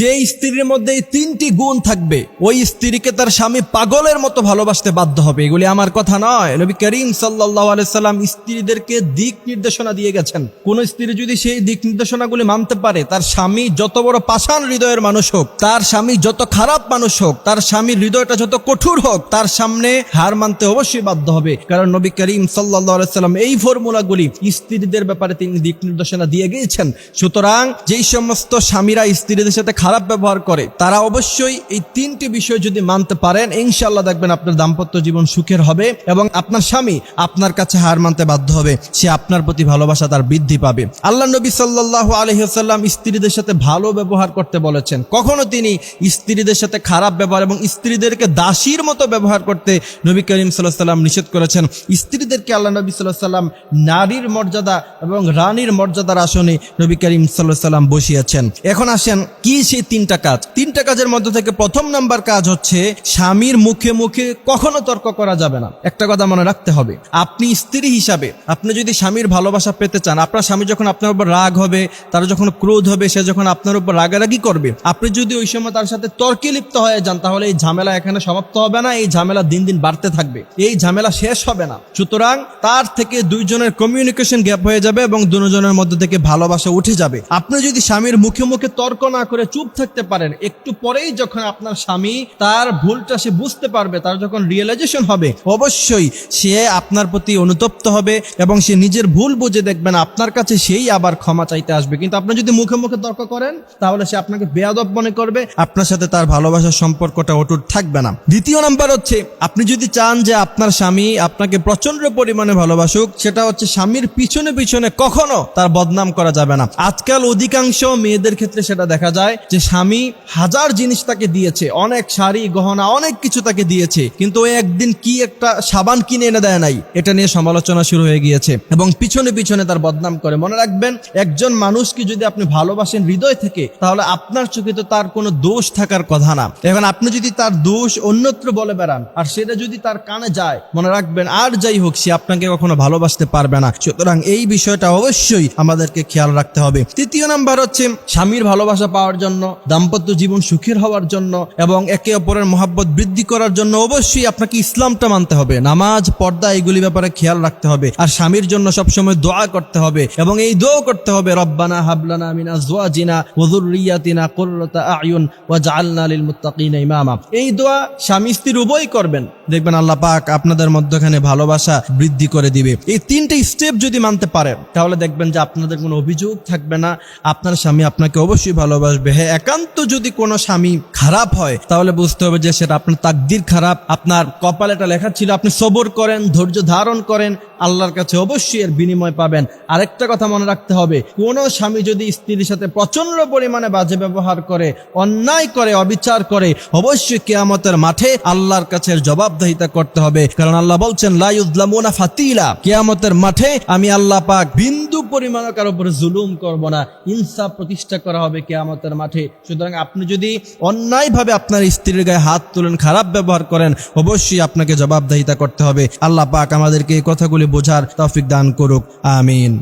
যে স্ত্রীর মধ্যে এই তিনটি গুণ থাকবে, ওই স্ত্রীকে তার স্বামী পাগলের মতো ভালোবাসতে বাধ্য হবে। এগুলি আমার কথা নয়। নবী করিম সাল্লাহ সাল্লাম স্ত্রীদেরকে দিক নির্দেশনা দিয়ে গেছেন। কোন স্ত্রী যদি সেই দিক নির্দেশনাগুলি মানতে পারে, তার স্বামী যত বড় পাষাণ হৃদয়ের মানুষ হোক, তার স্বামী যত খারাপ মানুষ হোক, তার স্বামীর হৃদয়টা যত কঠোর হোক, তার সামনে হার মানতে অবশ্যই বাধ্য হবে। কারণ নবী করিম সাল্লাহ সাল্লাম এই ফর্মুলাগুলি স্ত্রীদের ব্যাপারে তিনি দিক নির্দেশনা দিয়ে গিয়েছেন। সুতরাং যেই সমস্ত স্বামীরা স্ত্রীদের সাথে খারাপ ব্যবহার করে, তারা অবশ্যই এই তিনটি বিষয় যদি মানতে পারেন ইনশাল্লাহ দেখবেন আপনার দাম্পত্য জীবন সুখের হবে এবং আপনার স্বামী আপনার কাছে হার মানতে বাধ্য হবে। সে আপনার প্রতি ভালোবাসা তার বৃদ্ধি পাবে। আল্লাহ নবী সাল্লাহ আলহিহাল্লাম স্ত্রীদের সাথে ভালো ব্যবহার করতে বলেছেন। কখনো তিনি স্ত্রীদের সাথে খারাপ ব্যবহার এবং স্ত্রীদেরকে দাসীর মতো ব্যবহার করতে নবী করিম সাল্লাহ সাল্লাম নিষেধ করেছেন। স্ত্রীদেরকে আল্লাহ নবী সাল্লাহ সাল্লাম নারীর মর্যাদা এবং রানীর মর্যাদার আসনে নবী করিম সাল্লাহ সাল্লাম বসিয়েছেন। এখন আসেন, কি সেই তিনটা কাজ। তিনটা কাজের মধ্যে থেকে প্রথম নাম্বার কাজ হচ্ছে স্বামীর মুখে মুখে কখনো তর্ক করা যাবে না। একটা কথা মনে রাখতে হবে, আপনি স্ত্রী হিসাবে আপনি যদি স্বামীর ভালোবাসা পেতে চান, আপনার স্বামী যখন আপনার উপর রাগ হবে, তার যখন ক্রোধ হবে, সে যখন আপনার উপর রাগারাগি করবে, আপনি যদি ওই সময় তার সাথে তর্কে লিপ্ত হয়ে যান, তাহলে এই ঝামেলা এখানে সমাপ্ত হবে না, এই ঝামেলা দিন দিন বাড়তে থাকবে, এই ঝামেলা শেষ হবে না। সুতরাং তার থেকে দুইজনের কমিউনিকেশন গ্যাপ হয়ে যাবে এবং দুজনের মধ্যে থেকে ভালোবাসা উঠে যাবে। আপনি যদি স্বামীর মুখে মুখে তর্ক না করে চুপ থাকতে পারেন। একটু পরেই যখন আপনার স্বামী তার ভুলটা সে বুঝতে পারবে, তার যখন রিয়েলাইজেশন হবে, অবশ্যই সে আপনার প্রতি অনুতপ্ত হবে এবং সে নিজের ভুল বুঝে দেখবেন আপনার কাছে সেই আবার ক্ষমা চাইতে আসবে। কিন্তু আপনি যদি মুখে মুখে তর্ক করেন, তাহলে সে আপনাকে বেয়াদব মনে করবে, আপনার সাথে তার ভালোবাসার সম্পর্কটা অটুট থাকবে না। দ্বিতীয় নাম্বার হচ্ছে, আপনি যদি চান যে আপনার স্বামী আপনাকে প্রচণ্ড পরিমাণে ভালোবাসুক, সেটা হচ্ছে স্বামীর পিছনে পিছনে কখনো তার বদনাম করা যাবে না। আজকাল অধিকাংশ মেয়েদের ক্ষেত্রে সেটা দেখা যায় যে স্বামী হাজার জিনিস তাকে দিয়েছে, অনেক শাড়ি, গহনা, অনেক কিছু তাকে দিয়েছে, কিন্তু একদিন কি একটা সাবান কিনে এনে দেয় নাই, এটা নিয়ে সমালোচনা শুরু হয়ে গিয়েছে এবং পিছনে পিছনে তার বদনাম করে। মনে রাখবেন, একজন মানুষকে যদি আপনি ভালোবাসেন হৃদয় থেকে, তাহলে আপনার চোখে তো তার কোনো দোষ থাকার কথা না। এখন আপনি যদি তার দোষ অন্যত্র বলে বেড়ান, আর সেটা যদি তার কানে যায়, মনে রাখবেন, আর যাই হোক, সে আপনাকে কখনো ভালোবাসতে পারবে না। সুতরাং এই বিষয়টা অবশ্যই আমাদেরকে খেয়াল রাখতে হবে। তৃতীয় নাম্বার হচ্ছে, স্বামীর ভালোবাসা পাওয়ার জন্য দাম্পত্য জীবন সুখের হওয়ার জন্য এবং একে অপরের মহাব্বত বৃদ্ধি করার জন্য অবশ্যই আপনাকে ইসলামটা মানতে হবে। নামাজ, পর্দা এগুলি ব্যাপারে খেয়াল রাখতে হবে। আর স্বামীর জন্য সবসময় দোয়া করতে হবে এবং এই দোয়া করতে হবে, রব্বানা হাবলানা মিনা জোয়াজিনা ওযুররিয়াতিনা কুররাতা আয়ুন ওয়া জাআলনা লিল মুত্তাকিনা ইমামা। এই দোয়া স্বামী স্ত্রীর উভয় করবেন। দেখবেন আল্লাহ পাক আপনাদের মধ্যখানে ভালোবাসা বৃদ্ধি করে দিবে। এই তিনটে স্টেপ যদি মানতে পারেন, তাহলে দেখবেন যে আপনাদের কোনো অভিযোগ থাকবে না। আপনার স্বামী আপনাকে অবশ্যই ভালোবাসবে। হ্যাঁ একান্ত যদি কোনো স্বামী খারাপ হয়, তাহলে বুঝতে হবে যে সেটা আপনার তাকদির খারাপ, আপনার কপালে এটা লেখা ছিল, আপনি সবর করেন, ধৈর্য ধারণ করেন আল্লাহর কাছে অবশ্যই এর বিনিময় পাবেন। আরেকটা কথা মনে রাখতে হবে, কোনো স্বামী যদি স্ত্রীর সাথে প্রচণ্ড পরিমাণে বাজে ব্যবহার করে, অন্যায় করে, অবিচার করে, অবশ্যই কেয়ামতের মাঠে আল্লাহর কাছে জবাবদাহিতা করতে হবে। কারণ আল্লাহ বলছেন লাইউদ্লামুনা ফাতিলা। কেয়ামতের মাঠে আমি আল্লাহ পাক বিন্দু পরিমাণ কারও উপরে জুলুম করব না। ইনসাফ প্রতিষ্ঠা করা হবে কেয়ামতের মাঠে। সুতরাং আপনি যদি অন্যায়ভাবে আপনার স্ত্রীর গায়ে হাত তুলেন, খারাপ ব্যবহার করেন, অবশ্যই আপনাকে জবাবদাহিতা করতে হবে। আল্লাহ পাক আমাদেরকে এই কথাগুলি বোঝার তৌফিক দান করুক আমিন।